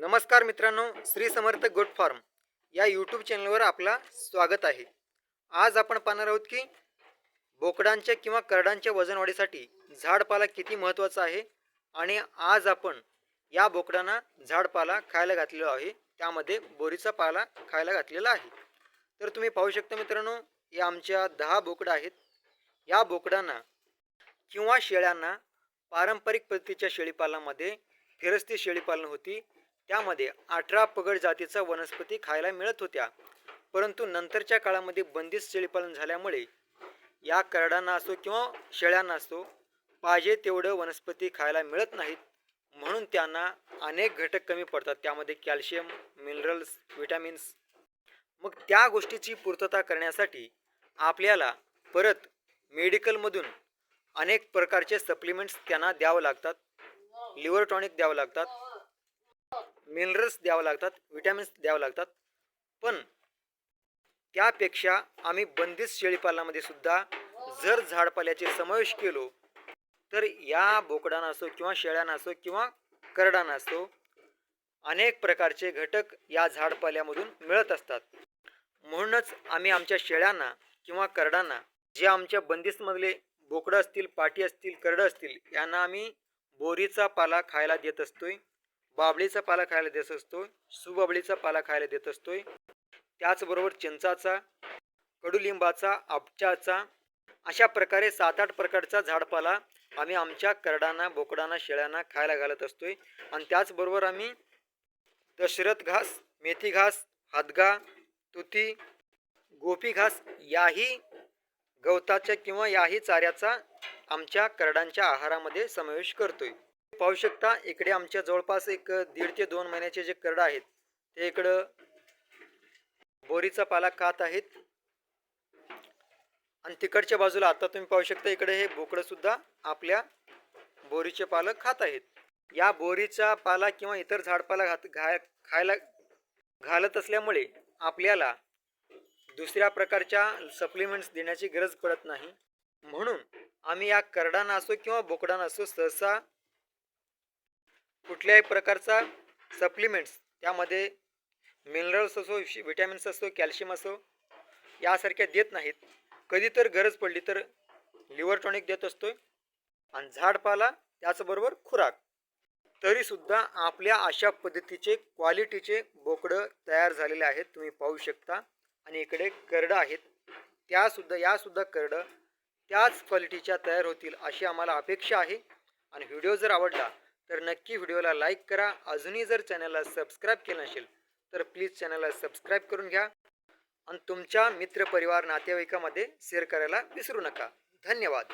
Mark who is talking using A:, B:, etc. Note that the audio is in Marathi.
A: नमस्कार मित्रांनो श्री समर्थ गोट फार्म या यूट्यूब चॅनलवर आपला स्वागत आहे. आज आपण पाहणार आहोत की बोकडांच्या किंवा करडांच्या वजन वाढीसाठी झाडपाला किती महत्त्वाचा आहे आणि आज आपण या बोकडांना झाडपाला खायला घातलेला आहे. त्यामध्ये बोरीचा पाला खायला घातलेला आहे. तर तुम्ही पाहू शकता मित्रांनो या आमच्या दहा बोकडं आहेत. या बोकडांना किंवा शेळ्यांना पारंपरिक पद्धतीच्या शेळीपालनामध्ये फिरस्ती शेळीपालन होती. त्यामध्ये अठरा पगड जातीचा वनस्पती खायला मिळत होत्या. परंतु नंतरच्या काळामध्ये बंदिस्त शेळीपालन झाल्यामुळे या करडांना असो किंवा शेळ्यांना असो पाहिजे तेवढं वनस्पती खायला मिळत नाहीत. म्हणून त्यांना अनेक घटक कमी पडतात. त्यामध्ये कॅल्शियम मिनरल्स विटॅमिन्स. मग त्या गोष्टीची पूर्तता करण्यासाठी आपल्याला परत मेडिकलमधून अनेक प्रकारचे सप्लिमेंट्स त्यांना द्यावं लागतात. लिव्हर टॉनिक द्यावं लागतात. मिनरल्स द्यावं लागतात विटॅमिन्स द्यावं लागतात. पण त्यापेक्षा आम्ही बंदिस्त शेळीपालनामध्ये सुद्धा जर झाडपाल्याचे समावेश केलो तर या बोकडांना असो किंवा शेळ्यांना असो किंवा करडांना असो अनेक प्रकारचे घटक या झाडपाल्यामधून मिळत असतात. म्हणूनच आम्ही आमच्या शेळ्यांना किंवा करडांना जे आमच्या बंदिस्तमधले बोकडं असतील पाटी असतील करडं असतील यांना आम्ही बोरीचा पाला खायला देत असतोय. बाबळीचा पाला खायला देत असतो सुबाबळीचा पाला खायला देत असतोय. त्याचबरोबर चिंचाचा कडुलिंबाचा आपच्याचा अशा प्रकारे सात आठ प्रकारचा झाडपाला आम्ही आमच्या करडांना बोकडांना शेळ्यांना खायला घालत असतोय. आणि त्याचबरोबर आम्ही दशरथ घास मेथी घास हादगा तुती गोपी घास याही गवताच्या किंवा याही चाऱ्याचा आमच्या करडांच्या आहारामध्ये समावेश करतोय. पाहू शकता इकडे आमच्या जवळपास एक दीड ते दोन महिन्याचे जे करडं आहेत ते इकडं बोरीचा पाला खात आहेत. आणि तिकडच्या बाजूला आता तुम्ही पाहू शकता इकडे हे बोकडं सुद्धा आपल्या बोरीचे पालक खात आहेत. या बोरीचा पाला किंवा इतर झाडपाला घात घा खायला घालत असल्यामुळे आपल्याला दुसऱ्या प्रकारच्या सप्लिमेंट्स देण्याची गरज पडत नाही. म्हणून आम्ही या करडाना असो किंवा बोकडाना असो सहसा कुठल्याही प्रकारचा सप्लिमेंट्स त्यामध्ये मिनरल्स असो विटॅमिन्स असो कॅल्शियम असो यासारख्या देत नाहीत. कधी तर गरज पडली तर लिव्हर टॉनिक देत असतो आणि झाडपाला त्याचबरोबर खुराक. तरीसुद्धा आपल्या अशा पद्धतीचे क्वालिटीचे बोकडं तयार झालेले आहेत. तुम्ही पाहू शकता. आणि इकडे करडं आहेत. त्यासुद्धा यासुद्धा करडं त्याच क्वालिटीच्या तयार होतील अशी आम्हाला अपेक्षा आहे. आणि व्हिडिओ जर आवडला तर नक्की व्हिडिओला लाईक करा. अजूनही जर चॅनलला सबस्क्राईब केलं नसेल तर प्लीज चॅनलला सबस्क्राईब करून घ्या. आणि तुमच्या मित्रपरिवार नातेवाईकामध्ये शेअर करायला विसरू नका. धन्यवाद.